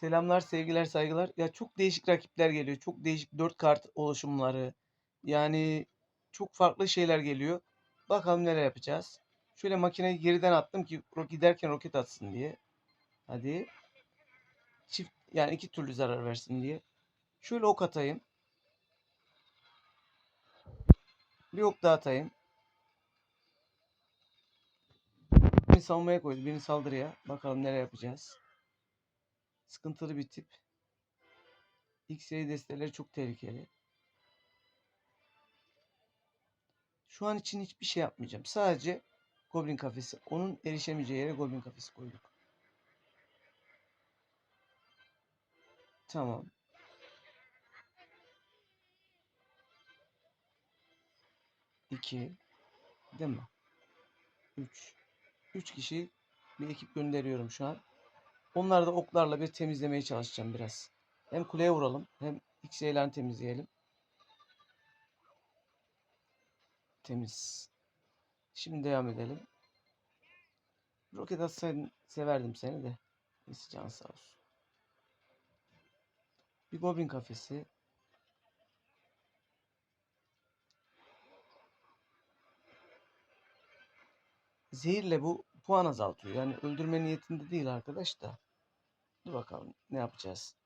Selamlar, sevgiler, saygılar. Ya çok değişik rakipler geliyor. Çok değişik 4 kart oluşumları. Yani çok farklı şeyler geliyor. Bakalım neler yapacağız. Şöyle makineyi geriden attım ki giderken roket atsın diye. Hadi. Çift yani iki türlü zarar versin diye. Şöyle ok atayım. Bir ok daha atayım. Birini savunmaya koydu. Birini saldırıya. Bakalım neler yapacağız. Sıkıntılı bir tip. X-ray desteleri çok tehlikeli. Şu an için hiçbir şey yapmayacağım. Sadece Goblin kafesi. Onun erişemeyeceği yere Goblin kafesi koyduk. Tamam. İki. Değil mi? Üç. Üç kişi bir ekip gönderiyorum şu an. Onları da oklarla bir temizlemeye çalışacağım biraz. Hem kuleye vuralım hem X-ray'lerini temizleyelim. Temiz. Şimdi devam edelim. Roket atsaydın severdim seni de. Neyse can sağ olsun. Bir goblin kafesi. Zehirle bu puan azaltıyor. Yani öldürme niyetinde değil arkadaş da. Dur bakalım ne yapacağız.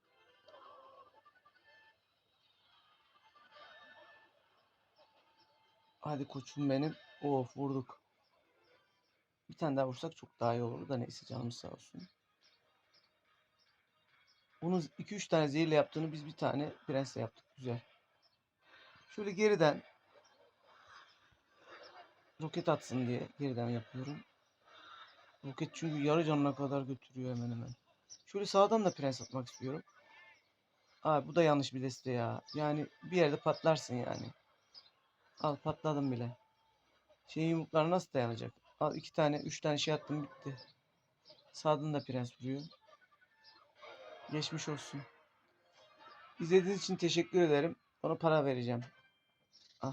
Hadi koçum benim. Of vurduk. Bir tane daha vursak çok daha iyi olur da neyse canımız sağ olsun. Bunu 2-3 tane zehirle yaptığını biz bir tane prensle yaptık. Güzel. Şöyle geriden roket atsın diye geriden yapıyorum. Roket çünkü yarı canına kadar götürüyor hemen hemen. Şöyle sağdan da prens atmak istiyorum. Abi bu da yanlış bir deste ya. Yani bir yerde patlarsın yani. Al patladım bile. Şeyin yumrukları nasıl dayanacak? Al iki tane, üç tane şey attım bitti. Sağdan da prens vuruyor. Geçmiş olsun. İzlediğiniz için teşekkür ederim. Ona para vereceğim. Al.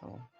Tamam.